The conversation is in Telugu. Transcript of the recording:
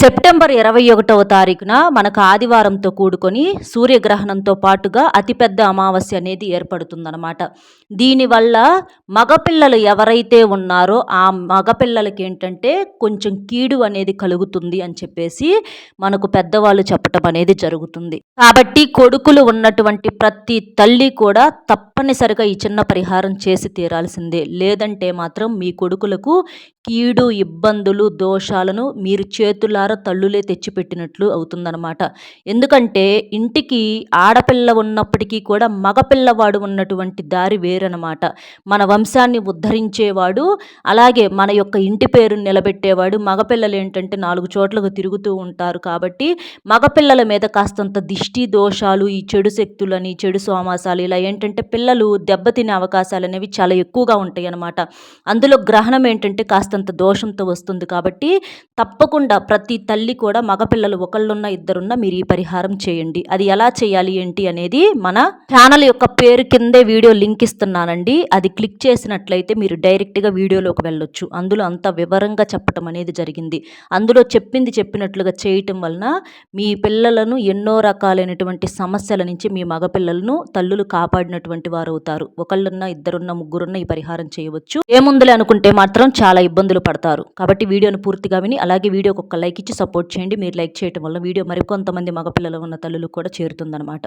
సెప్టెంబర్ ఇరవై ఒకటవ తారీఖున మనకు ఆదివారంతో కూడుకొని సూర్యగ్రహణంతో పాటుగా అతిపెద్ద అమావాస్య అనేది ఏర్పడుతుందన్నమాట. దీనివల్ల మగపిల్లలు ఎవరైతే ఉన్నారో ఆ మగపిల్లలకి ఏంటంటే కొంచెం కీడు అనేది కలుగుతుంది అని చెప్పేసి మనకు పెద్దవాళ్ళు చెప్పటం అనేది జరుగుతుంది. కాబట్టి కొడుకులు ఉన్నటువంటి ప్రతి తల్లి కూడా తప్పనిసరిగా ఈ చిన్న పరిహారం చేసి తీరాల్సిందే. లేదంటే మాత్రం మీ కొడుకులకు కీడు ఇబ్బందులు దోషాలను మీరు చేతులారా తల్లులే తెచ్చిపెట్టినట్లు అవుతుందన్నమాట. ఎందుకంటే ఇంటికి ఆడపిల్ల ఉన్నప్పటికీ కూడా మగపిల్లవాడు ఉన్నటువంటి దారి వేరనమాట మన వంశాన్ని ఉద్ధరించేవాడు అలాగే మన యొక్క ఇంటి పేరు నిలబెట్టేవాడు. మగపిల్లలు ఏంటంటే నాలుగు చోట్లకు తిరుగుతూ ఉంటారు కాబట్టి మగపిల్లల మీద కాస్తంత దిష్టి దోషాలు ఈ చెడు శక్తులని చెడు సోమాసాలు ఇలా ఏంటంటే పిల్లలు దెబ్బతినే అవకాశాలు అనేవి చాలా ఎక్కువగా ఉంటాయి అన్నమాట అందులో గ్రహణం ఏంటంటే కాస్తంత దోషంతో వస్తుంది కాబట్టి తప్పకుండా ప్రతి తల్లి కూడా మగపిల్లలు ఒకళ్ళున్న ఇద్దరున్న మీరు ఈ పరిహారం చేయండి. అది ఎలా చేయాలి ఏంటి అనేది మన ఛానల్ యొక్క పేరు కిందే వీడియో లింక్ ఇస్తున్నానండి. అది క్లిక్ చేసి చేసినట్లయితే మీరు డైరెక్ట్గా వీడియోలోకి వెళ్ళొచ్చు. అందులో అంత వివరంగా చెప్పటం అనేది జరిగింది. అందులో చెప్పింది చెప్పినట్లుగా చేయటం వలన మీ పిల్లలను ఎన్నో రకాలైనటువంటి సమస్యల నుంచి మీ మగపిల్లలను తల్లులు కాపాడినటువంటి వారు అవుతారు. ఒకళ్ళున్న ఇద్దరున్న ముగ్గురున్న ఈ పరిహారం చేయవచ్చు. ఏముందులే అనుకుంటే మాత్రం చాలా ఇబ్బందులు పడతారు. కాబట్టి వీడియోను పూర్తిగా విని అలాగే వీడియోకి ఒక లైక్ ఇచ్చి సపోర్ట్ చేయండి. మీరు లైక్ చేయడం వల్ల వీడియో మరికొంతమంది మగపిల్లలు ఉన్న తల్లులు కూడా చేరుతుందన్నమాట.